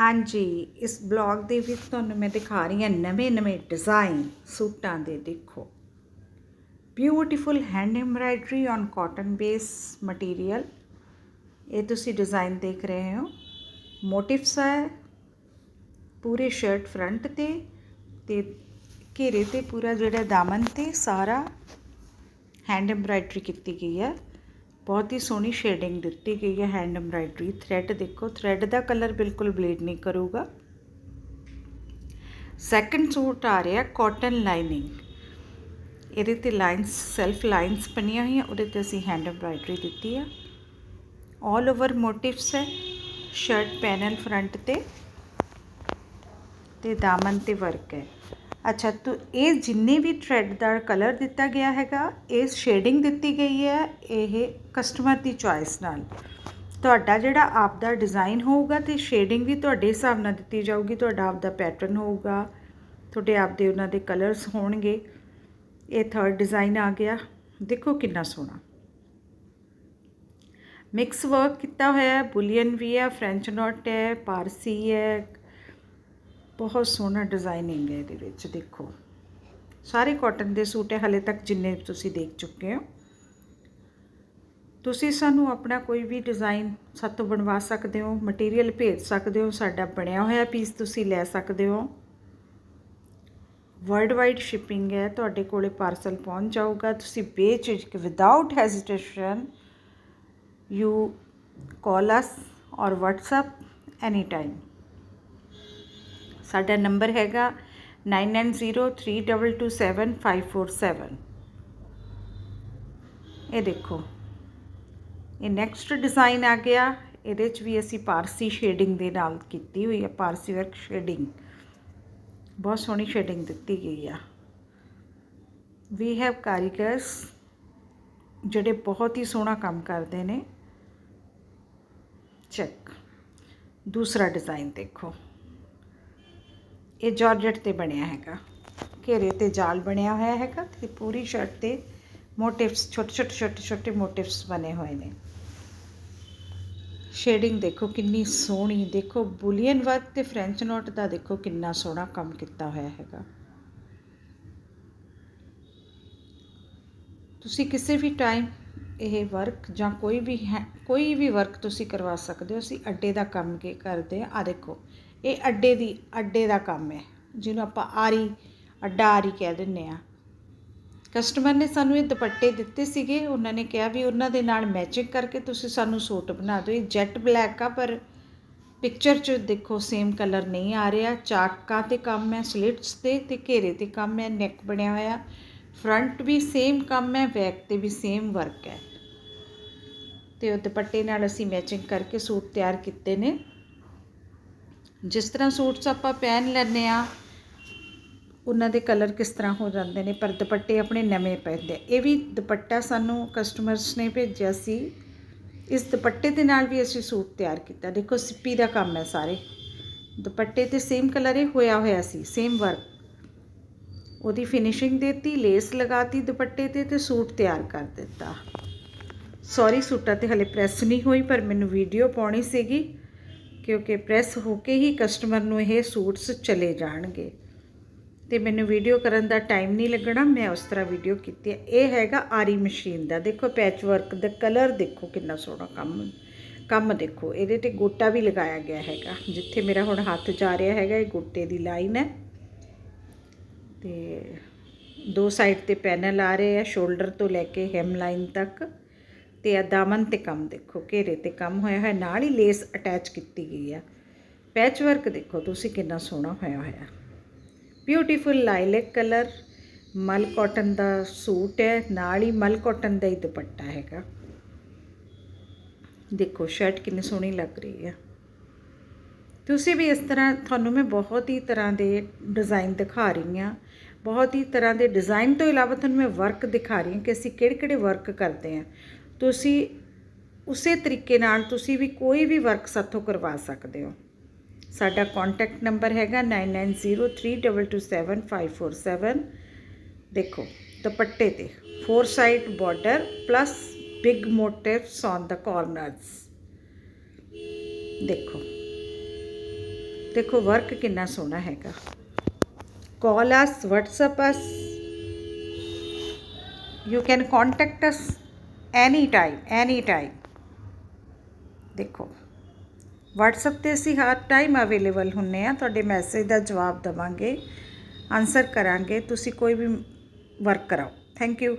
ਹਾਂਜੀ, ਇਸ ਬਲੌਗ ਦੇ ਵਿੱਚ ਤੁਹਾਨੂੰ ਮੈਂ ਦਿਖਾ ਰਹੀ ਹਾਂ ਨਵੇਂ ਨਵੇਂ ਡਿਜ਼ਾਈਨ ਸੂਟਾਂ ਦੇ, ਦੇਖੋ। Beautiful hand embroidery on cotton base material ਇਹ ਤੁਸੀਂ ਡਿਜ਼ਾਈਨ ਦੇਖ ਰਹੇ ਹੋ। ਮੋਟਿਵਸ ਹੈ, ਪੂਰੇ ਸ਼ਰਟ ਫਰੰਟ ਤੇ ਤੇ ਘੇਰੇ ਤੇ ਪੂਰਾ ਜਿਹੜਾ ਦਾਮਨ ਤੇ ਸਾਰਾ ਹੈਂਡ ਐਮਬਰਾਇਡਰੀ ਕੀਤੀ ਗਈ ਹੈ। ਬਹੁਤ ਹੀ ਸੋਹਣੀ ਸ਼ੇਡਿੰਗ ਦਿੱਤੀ ਗਈ ਹੈ ਹੈਂਡ ਐਮਬਰਾਇਡਰੀ ਥ੍ਰੈਡ ਦੇਖੋ ਥ੍ਰੈਡ ਦਾ ਕਲਰ ਬਿਲਕੁਲ ਬਲੀਡ ਨਹੀਂ ਕਰੂਗਾ। ਸੈਕੰਡ ਸੂਟ ਆ ਰਿਹਾ ਕਾਟਨ ਲਾਈਨਿੰਗ ਇਹਦੇ ਤੇ ਲਾਈਨਸ ਸੈਲਫ ਲਾਈਨਸ ਬਣੀਆਂ ਹੋਈਆਂ, ਉਹਦੇ ਤੇ ਅਸੀਂ ਹੈਂਡ ਐਮਬਰਾਇਡਰੀ ਦਿੱਤੀ ਆ। ਆਲ ਓਵਰ ਮੋਟਿਵਸ ਹੈ ਸ਼ਰਟ ਪੈਨਲ ਫਰੰਟ ਤੇ ਤੇ ਦਾਮਨ ਤੇ ਵਰਕ ਹੈ। ਅੱਛਾ, ਤੋ ਇਹ ਜਿੰਨੇ ਵੀ ਥਰੈਡ ਦਾ ਕਲਰ ਦਿੱਤਾ ਗਿਆ ਹੈਗਾ, ਇਹ ਸ਼ੇਡਿੰਗ ਦਿੱਤੀ ਗਈ ਹੈ, ਇਹ ਕਸਟਮਰ ਦੀ ਚੋਇਸ ਨਾਲ। ਤੁਹਾਡਾ ਜਿਹੜਾ ਆਪ ਦਾ ਡਿਜ਼ਾਈਨ ਹੋਊਗਾ ਤੇ ਸ਼ੇਡਿੰਗ ਵੀ ਤੁਹਾਡੇ ਹਿਸਾਬ ਨਾਲ ਦਿੱਤੀ ਜਾਊਗੀ, ਤੁਹਾਡਾ ਆਪ ਦਾ ਪੈਟਰਨ ਹੋਊਗਾ, ਤੁਹਾਡੇ ਆਪ ਦੇ ਉਹਨਾਂ ਦੇ ਕਲਰਸ ਹੋਣਗੇ। ਇਹ ਥਰਡ ਡਿਜ਼ਾਈਨ ਆ ਗਿਆ। ਦੇਖੋ ਕਿੰਨਾ ਸੋਹਣਾ। ਮਿਕਸ ਵਰਕ ਕੀਤਾ ਹੋਇਆ ਹੈ ਬੁਲੀਅਨ ਵੀ ਹੈ ਫ੍ਰੈਂਚ ਨੋਟ ਹੈ ਪਾਰਸੀ ਹੈ ਬਹੁਤ ਸੋਹਣਾ ਡਿਜ਼ਾਈਨਿੰਗ ਹੈ ਇਹਦੇ ਵਿੱਚ, ਦੇਖੋ। ਸਾਰੇ ਕਾਟਨ ਦੇ ਸੂਟ ਹੈ, ਹਲੇ ਤੱਕ ਜਿੰਨੇ ਤੁਸੀਂ ਦੇਖ ਚੁੱਕੇ ਹੋ। ਤੁਸੀਂ ਸਾਨੂੰ ਆਪਣਾ ਕੋਈ ਵੀ ਡਿਜ਼ਾਈਨ ਸਾਤੋਂ ਬਣਵਾ ਸਕਦੇ ਹੋ ਮਟੀਰੀਅਲ ਭੇਜ ਸਕਦੇ ਹੋ, ਸਾਡਾ ਬਣਿਆ ਹੋਇਆ ਪੀਸ ਤੁਸੀਂ ਲੈ ਸਕਦੇ ਹੋ। ਵਰਲਡ ਵਾਈਡ ਸ਼ਿਪਿੰਗ ਹੈ, ਤੁਹਾਡੇ ਕੋਲੇ ਪਾਰਸਲ ਪਹੁੰਚ ਜਾਊਗਾ। ਤੁਸੀਂ ਬੇਝਿਜਕ without hesitation you call us or WhatsApp any time ਸਾਡਾ ਨੰਬਰ ਹੈਗਾ 9903227547 ਇਹ ਦੇਖੋ, ਇਹ ਨੈਕਸਟ ਡਿਜ਼ਾਈਨ ਆ ਗਿਆ। ਇਹਦੇ ਚ ਵੀ ਅਸੀਂ ਪਾਰਸੀ ਸ਼ੇਡਿੰਗ ਦੇ ਨਾਲ ਕੀਤੀ ਹੋਈ ਹੈ ਪਾਰਸੀ ਵਰਕ ਸ਼ੇਡਿੰਗ ਬਹੁਤ ਸੋਹਣੀ ਸ਼ੇਡਿੰਗ ਦਿੱਤੀ ਗਈ ਆ। ਵੀ ਹੈਵ ਕਾਰੀਗਰਸ ਜਿਹੜੇ ਬਹੁਤ ਹੀ ਸੋਹਣਾ ਕੰਮ ਕਰਦੇ ਨੇ। ਚੈੱਕ ਦੂਸਰਾ ਡਿਜ਼ਾਈਨ ਦੇਖੋ। ਇਹ ਜਾਰਜਟ ਤੇ ਬਣਿਆ ਹੈਗਾ। ਘੇਰੇ ਤੇ ਜਾਲ ਬਣਿਆ ਹੋਇਆ ਹੈਗਾ ਤੇ ਪੂਰੀ ਸ਼ਰਟ ਤੇ ਮੋਟਿਵਸ, ਛੋਟੇ ਛੋਟੇ ਛੋਟੇ ਛੋਟੇ ਮੋਟਿਵਸ ਬਣੇ ਹੋਏ ਨੇ। ਸ਼ੇਡਿੰਗ ਦੇਖੋ ਕਿੰਨੀ ਸੋਹਣੀ, ਦੇਖੋ ਬੁਲੀਅਨ ਵਰਕ ਤੇ ਫ੍ਰੈਂਚ ਨੋਟ ਦਾ ਦੇਖੋ ਕਿੰਨਾ ਸੋਹਣਾ ਕੰਮ ਕੀਤਾ ਹੋਇਆ ਹੈਗਾ। ਤੁਸੀਂ ਕਿਸੇ ਵੀ ਟਾਈਮ ਇਹ ਵਰਕ ਜਾਂ ਕੋਈ ਵੀ ਹੈ, ਕੋਈ ਵੀ ਵਰਕ ਤੁਸੀਂ ਕਰਵਾ ਸਕਦੇ ਹੋ, ਅਸੀਂ ਅੱਡੇ ਦਾ ਕੰਮ ਕੇ ਕਰਦੇ ਆ ਆ ਦੇਖੋ ਇਹ ਅੱਡੇ ਦੀ, ਅੱਡੇ ਦਾ ਕੰਮ ਹੈ, ਜਿਹਨੂੰ ਆਪਾਂ ਆਰੀ, ਅੱਡਾ ਆਰੀ ਕਹਿ ਦਿੰਨੇ ਆ ਕਸਟਮਰ ਨੇ ਸਾਨੂੰ ਇਹ ਦੁਪੱਟੇ ਦਿੱਤੇ ਸੀਗੇ, ਉਹਨਾਂ ਨੇ ਕਿਹਾ ਵੀ ਉਹਨਾਂ ਦੇ ਨਾਲ ਮੈਚਿੰਗ ਕਰਕੇ ਤੁਸੀਂ ਸਾਨੂੰ ਸੂਟ ਬਣਾ ਦਿਓ। ਇਹ ਜੈਟ ਬਲੈਕ ਆ, ਪਰ ਪਿਕਚਰ 'ਚ ਦੇਖੋ ਸੇਮ ਕਲਰ ਨਹੀਂ ਆ ਰਿਹਾ। ਚਾਕਾਂ ਤੇ ਕੰਮ ਹੈ ਸਲਿਟਸ ਤੇ ਤੇ ਘੇਰੇ ਤੇ ਕੰਮ ਹੈ ਨੈਕ ਬਣਿਆ ਹੋਇਆ। ਫਰੰਟ ਵੀ ਸੇਮ ਕੰਮ ਹੈ ਬੈਕ ਤੇ ਵੀ ਸੇਮ ਵਰਕ ਹੈ। ਤੇ ਉਹ ਦੁਪੱਟੇ ਨਾਲ ਅਸੀਂ ਮੈਚਿੰਗ ਕਰਕੇ ਸੂਟ ਤਿਆਰ ਕੀਤੇ ਨੇ। ਜਿਸ ਤਰ੍ਹਾਂ ਸੂਟਸ ਆਪਾਂ ਪਹਿਨ ਲੈਂਦੇ ਆ ਉਹਨਾਂ ਦੇ ਕਲਰ ਕਿਸ ਤਰ੍ਹਾਂ ਹੋ ਜਾਂਦੇ ਨੇ, ਪਰ ਦੁਪੱਟੇ ਆਪਣੇ ਨਵੇਂ ਪੈਂਦੇ ਇਹ ਵੀ ਦੁਪੱਟਾ ਸਾਨੂੰ ਕਸਟਮਰਸ ਨੇ ਭੇਜਿਆ ਸੀ। ਇਸ ਦੁਪੱਟੇ ਦੇ ਨਾਲ ਵੀ ਅਸੀਂ ਸੂਟ ਤਿਆਰ ਕੀਤਾ। ਦੇਖੋ, ਸਿੱਪੀ ਦਾ ਕੰਮ ਹੈ ਸਾਰੇ। ਦੁਪੱਟੇ ਤੇ ਸੇਮ ਕਲਰ ਹੀ ਹੋਇਆ ਹੋਇਆ ਸੀ ਸੇਮ ਵਰਕ ਉਹਦੀ ਫਿਨਿਸ਼ਿੰਗ ਦਿੱਤੀ ਲੇਸ ਲਗਾਤੀ ਦੁਪੱਟੇ ਤੇ ਤੇ ਸੂਟ ਤਿਆਰ ਕਰ ਦਿੱਤਾ। ਸੌਰੀ ਸੂਟਾਂ ਤੇ ਹਲੇ ਪ੍ਰੈਸ ਨਹੀਂ ਹੋਈ, ਪਰ ਮੈਨੂੰ ਵੀਡੀਓ ਪਾਉਣੀ ਸੀਗੀ। ਕਿਉਂਕਿ ਪ੍ਰੈਸ ਹੋ ਕੇ ਹੀ ਕਸਟਮਰ ਨੂੰ ਇਹ ਸੂਟਸ ਚਲੇ ਜਾਣਗੇ। ਤੇ ਮੈਨੂੰ ਵੀਡੀਓ ਕਰਨ ਦਾ ਟਾਈਮ ਨਹੀਂ ਲੱਗਣਾ, ਮੈਂ ਉਸ ਤਰ੍ਹਾਂ ਵੀਡੀਓ ਕੀਤੀ ਹੈ। ਇਹ ਹੈਗਾ ਆਰੀ ਮਸ਼ੀਨ ਦਾ। ਦੇਖੋ ਪੈਚ ਵਰਕ ਦਾ ਕਲਰ ਦੇਖੋ ਕਿੰਨਾ ਸੋਹਣਾ ਕੰਮ ਕੰਮ ਦੇਖੋ। ਇਹਦੇ ਤੇ ਗੋਟਾ ਵੀ ਲਗਾਇਆ ਗਿਆ ਹੈਗਾ। ਜਿੱਥੇ ਮੇਰਾ ਹੁਣ ਹੱਥ ਜਾ ਰਿਹਾ ਹੈਗਾ, ਇਹ ਗੋਟੇ ਦੀ ਲਾਈਨ ਹੈ। ਤੇ ਦੋ ਸਾਈਡ ਤੇ ਪੈਨਲ ਆ ਰਹੇ ਆ ਸ਼ੋਲਡਰ ਤੋਂ ਲੈ ਕੇ ਹੈਮ ਲਾਈਨ ਤੱਕ। ਤੇ ਆ ਦਾਮਨ ਤੇ ਕੰਮ ਦੇਖੋ, ਘੇਰੇ ਤੇ ਕੰਮ ਹੋਇਆ ਹੋਇਆ, ਨਾਲ ਹੀ ਲੇਸ ਅਟੈਚ ਕੀਤੀ ਗਈ ਆ। ਪੈਚ ਵਰਕ ਦੇਖੋ ਤੁਸੀਂ ਕਿੰਨਾ ਸੋਹਣਾ ਹੋਇਆ ਹੋਇਆ। ਬਿਊਟੀਫੁਲ ਲਾਈਲੈਕ ਕਲਰ ਮਲ ਕਾਟਨ ਦਾ ਸੂਟ ਹੈ, ਨਾਲ ਹੀ ਮਲ ਕਾਟਨ ਦਾ ਹੀ ਦੁਪੱਟਾ ਹੈਗਾ। ਦੇਖੋ ਸ਼ਰਟ ਕਿੰਨੀ ਸੋਹਣੀ ਲੱਗ ਰਹੀ ਹੈ ਤੁਸੀਂ ਵੀ ਇਸ ਤਰ੍ਹਾਂ, ਤੁਹਾਨੂੰ ਮੈਂ ਬਹੁਤ ਹੀ ਤਰ੍ਹਾਂ ਦੇ ਡਿਜ਼ਾਈਨ ਦਿਖਾ ਰਹੀ ਹਾਂ। ਬਹੁਤ ਹੀ ਤਰ੍ਹਾਂ ਦੇ ਡਿਜ਼ਾਈਨ ਤੋਂ ਇਲਾਵਾ ਤੁਹਾਨੂੰ ਮੈਂ ਵਰਕ ਦਿਖਾ ਰਹੀ ਹਾਂ ਕਿ ਅਸੀਂ ਕਿਹੜੇ ਕਿਹੜੇ ਵਰਕ ਕਰਦੇ ਹਾਂ। ਤੁਸੀਂ ਉਸੇ ਤਰੀਕੇ ਨਾਲ ਤੁਸੀਂ ਵੀ ਕੋਈ ਵੀ ਵਰਕ ਸਾਥੋਂ ਕਰਵਾ ਸਕਦੇ ਹੋ। ਸਾਡਾ ਕੰਟੈਕਟ ਨੰਬਰ ਹੈਗਾ 9903227547 ਦੇਖੋ, ਦੁਪੱਟੇ ਤੇ four side border plus big motifs on the corners. ਦੇਖੋ ਦੇਖੋ ਵਰਕ ਕਿੰਨਾ ਸੋਹਣਾ ਹੈਗਾ। Call us WhatsApp us. You can contact us. Any time any time. ਦੇਖੋ, WhatsApp ਤੇ ਅਸੀਂ ਹਰ ਟਾਈਮ ਅਵੇਲੇਬਲ ਹੁੰਨੇ ਆ। ਤੁਹਾਡੇ ਮੈਸੇਜ ਦਾ ਜਵਾਬ ਦਵਾਂਗੇ ਆਨਸਰ ਕਰਾਂਗੇ। ਤੁਸੀਂ ਕੋਈ ਵੀ ਵਰਕ ਕਰਾਓ। Thank you